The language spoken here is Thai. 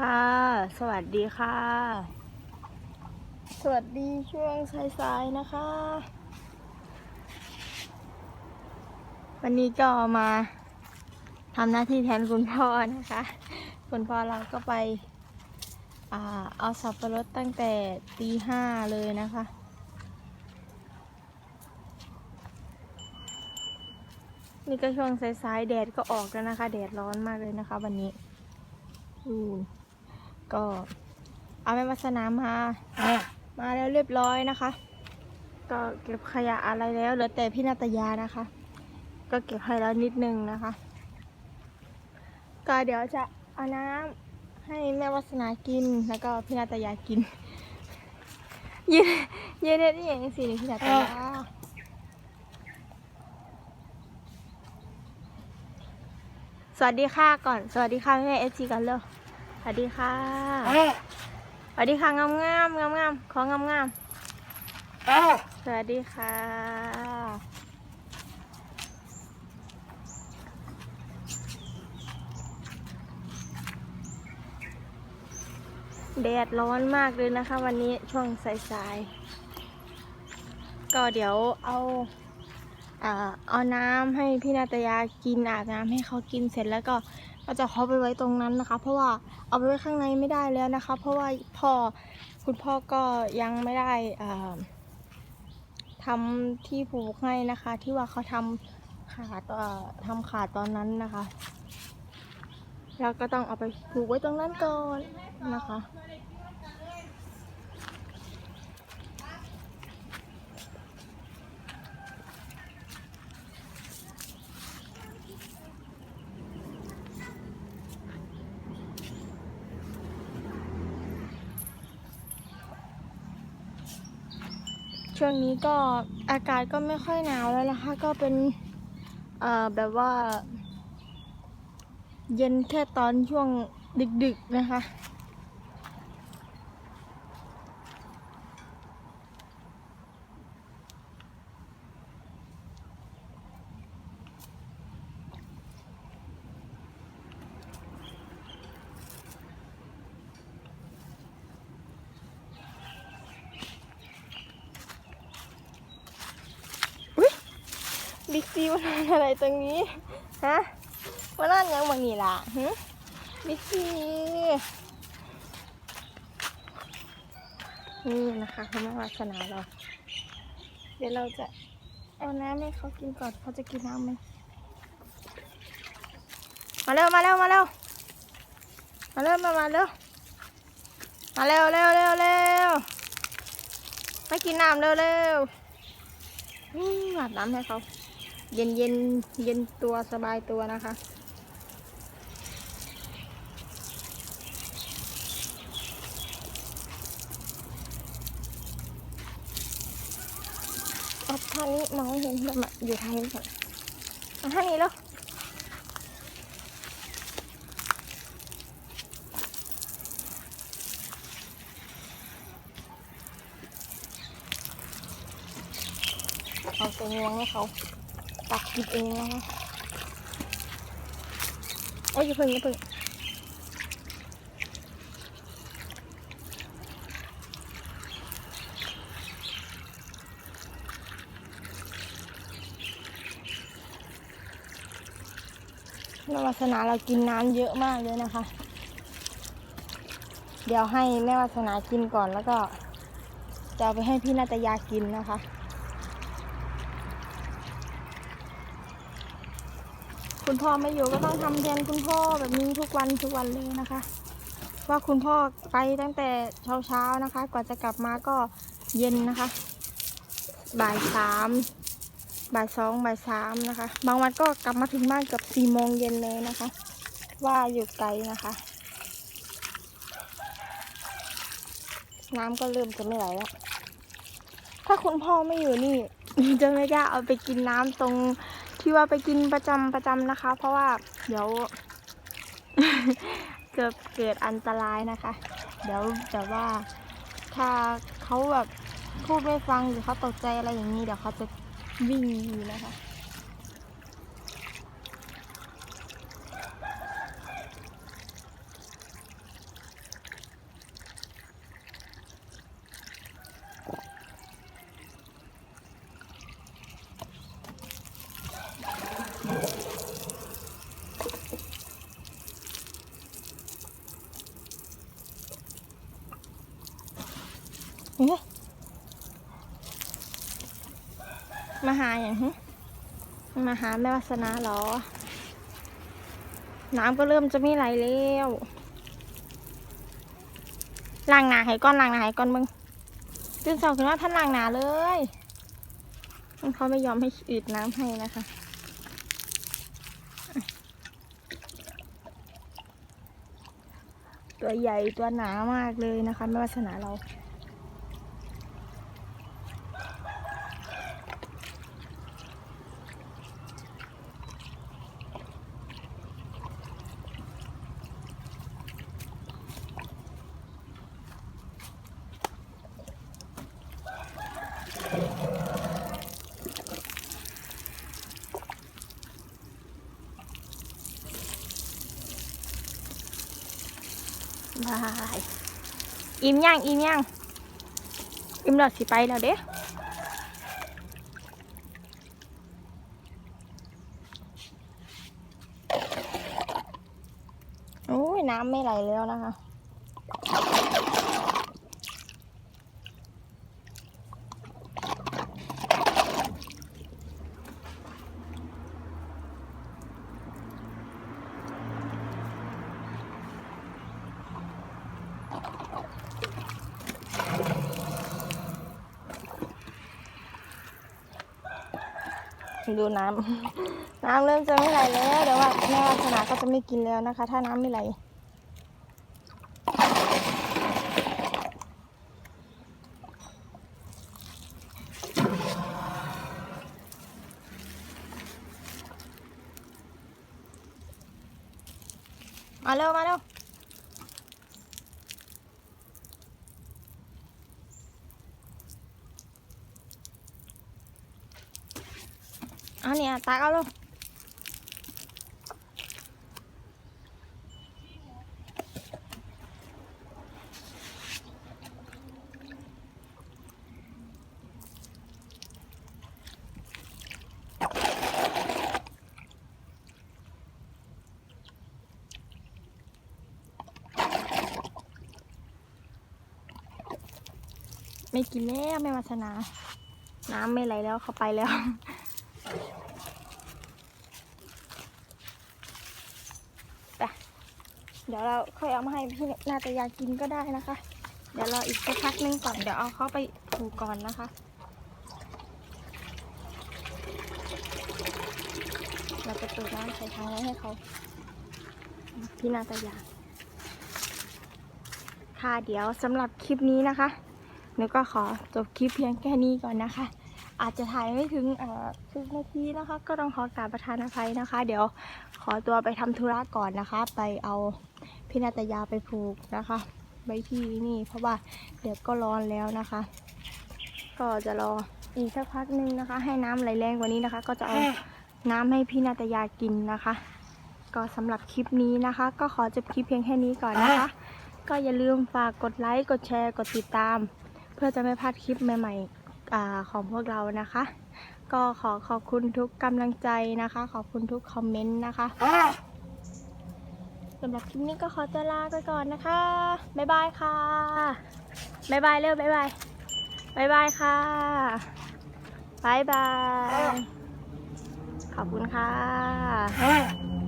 ค่ะ สวัสดีค่ะ สวัสดีช่วงสายๆนะคะ วันนี้ก็มาทำหน้าที่แทนคุณพ่อนะคะ คุณพ่อเราก็ไปอเอาสับปะรดตั้งแต่ตีห้าเลยนะคะ นี่ก็ช่วงสายๆแดดก็ออกแล้วนะคะ แดดร้อนมากเลยนะคะ วันนี้ อืม ก็เอาแม่วัสนามา มาแล้วเรียบร้อยนะคะ ก็เก็บขยะอะไรแล้วเหลือแต่พี่นาตยานะคะ ก็เก็บให้แล้วนิดนึงนะคะ ก็เดี๋ยวจะเอาน้ำให้แม่วัสนากินแล้วก็พี่นาตยากินยืนยืนเด็ดอย่างนี้สิพี่นาตยาสวัสดีค่ะก่อน สวัสดีค่ะแม่เอฟซีกันเลย สวัสดีค่ะสวัสดีค่ะงามงามงามงามๆของามงามๆสวัสดีค่ะแดดร้อนมากเลยนะคะ วันนี้ช่วงสายๆก็เดี๋ยวเอาอ่า เอาน้ำให้พี่นาตยากินอาบน้ำให้เขากินเสร็จแล้วก็เราจะเขาไปไว้ตรงนั้นนะคะ เพราะว่าเอาไปไว้ข้างในไม่ได้แล้วนะคะ เพราะว่าพ่อคุณพ่อก็ยังไม่ได้อ่าทำที่ผูกให้นะคะ ที่ว่าเขาทำขาดเอ่อทำขาดตอนนั้นนะคะเราก็ต้องเอาไปผูกไว้ตรงนั้นก่อนนะคะ ช่วงนี้ก็อากาศก็ไม่ค่อยหนาวแล้วนะคะ ก็เป็นเอ่อแบบว่า เย็นแค่ตอนช่วงดึกๆนะคะ บิ๊กซีมานั่นอะไรตรงนี้ ฮะมานั่นยังบางนี่ล่ะหึบิ๊กซีนี่นะคะคุณแม่วาสนาเรา เดี๋ยวเราจะเอาน้ำให้เขากินก่อนเขาจะกินน้ำไหมมาเร็วมาเร็วมาเร็วมาเร็วมามาเร็วมาเร็วเร็วเร็วเร็วมากินน้ำเร็วเร็วอืมอาบน้ำให้เขา เย็นเย็นเย็นตัวสบายตัวนะคะ เอาท่านี้มองไม่เห็นแบบมาอยู่ท่านี้ก่อนเอาท่านี้แล้วเอาตัวงวงให้เขา ตักกินเองนะคะโอ้ยอย่าเพิ่งอย่าเพิ่งแม่วาสนาเรากินน้ำเยอะมากเลยนะคะ เดี๋ยวให้แม่วาสนากินก่อนแล้วก็จะไปให้พี่นาตยากินนะคะ คุณพ่อไม่อยู่ก็ต้องทำแทนคุณพ่อแบบนี้ทุกวันทุกวันเลยนะคะ ว่าคุณพ่อไปตั้งแต่เช้าเช้าๆนะคะ กว่าจะกลับมาก็เย็นนะคะ บ่ายสามบ่ายสองบ่ายสามนะคะ บางวันก็กลับมาถึงบ้านเกือบสี่โมงเย็นเลยนะคะ ว่าอยู่ไกลนะคะ น้ำก็เริ่มจะไม่ไหลแล้วถ้าคุณพ่อไม่อยู่นี่ จะไม่กล้าเอาไปกินน้ำตรงที่ว่าไปกินประจำประจำนะคะ เพราะว่าเดี๋ยวเกิดเกิดอันตรายนะคะ เดี๋ยวแต่ว่าถ้าเขาแบบพูดไม่ฟังหรือเขาตกใจอะไรอย่างนี้เดี๋ยวเขาจะวิ่งหนีนะคะ มาหาอย่างฮึมาหาแม่วาสนาหรอ น้ำก็เริ่มจะไม่ไหลแล้วล้างหนาให้ก้อนล้างหนาให้ก้อนมึงตื่นสองคุณว่าท่านล้างหนาเลยเขาไม่ยอมให้อืดน้ำให้นะคะตัวใหญ่ตัวหนามากเลยนะคะ ไม่วาสนาเรา อิ่มย่างอิ่มย่างอิ่มแล้วสิไปแล้วเด้โอ้ยน้ำไม่ไหลแล้วนะคะ ดูน้ำน้ำเริ่มจะไม่ไหลแล้วเดี๋ยวว่าแม่วาสนาก็จะไม่กินแล้วนะคะ ถ้าน้ำไม่ไหลมาเร็วมาเร็ว อาเนี่ยตักเอาลูกไม่กินแล้วไม่มาสนาน้ำไม่ไหลแล้วเขาไปแล้ว เดี๋ยวเราค่อยเอามาให้พี่นาตยากินก็ได้นะคะ เดี๋ยวรออีกสักพักนึงก่อนเดี๋ยวเอาเขาไปถูก่อนนะคะ เราจะเปิดน้ำใส่ถังไว้ให้เขาพี่นาตยา ค่ะเดี๋ยวสำหรับคลิปนี้นะคะหนูก็ขอจบคลิปเพียงแค่นี้ก่อนนะคะ อาจจะถ่ายไม่ถึงเอ่อสิบนาทีนะคะ ก็ต้องขอกราบประทานอภัยนะคะ เดี๋ยวขอตัวไปทำธุระก่อนนะคะ ไปเอา พี่นาตยาไปผูกนะคะไว้ที่นี่เพราะว่าเดี๋ยวก็ร้อนแล้วนะคะ ก็จะรออีกสักพักหนึงนะคะ ให้น้ำไหลแรงกว่านี้นะคะ ก็จะเอาน้ำให้พี่นาตยากินนะคะ ก็สำหรับคลิปนี้นะคะ ก็ขอจบคลิปเพียงแค่นี้ก่อนนะคะ ก็อย่าลืมฝากกดไลค์กดแชร์กดติดตาม เพื่อจะไม่พลาดคลิปใหม่ๆอาของพวกเรานะคะ ก็ขอขอบคุณทุกกำลังใจนะคะ ขอบคุณทุกคอมเมนต์นะคะ สำหรับคลิปนี้ก็ขอตัวลาไปก่อนนะคะ บ๊ายบายค่ะ บ๊ายบายเร็วบ๊ายบาย บ๊ายบายค่ะ บ๊ายบาย ขอบคุณค่ะ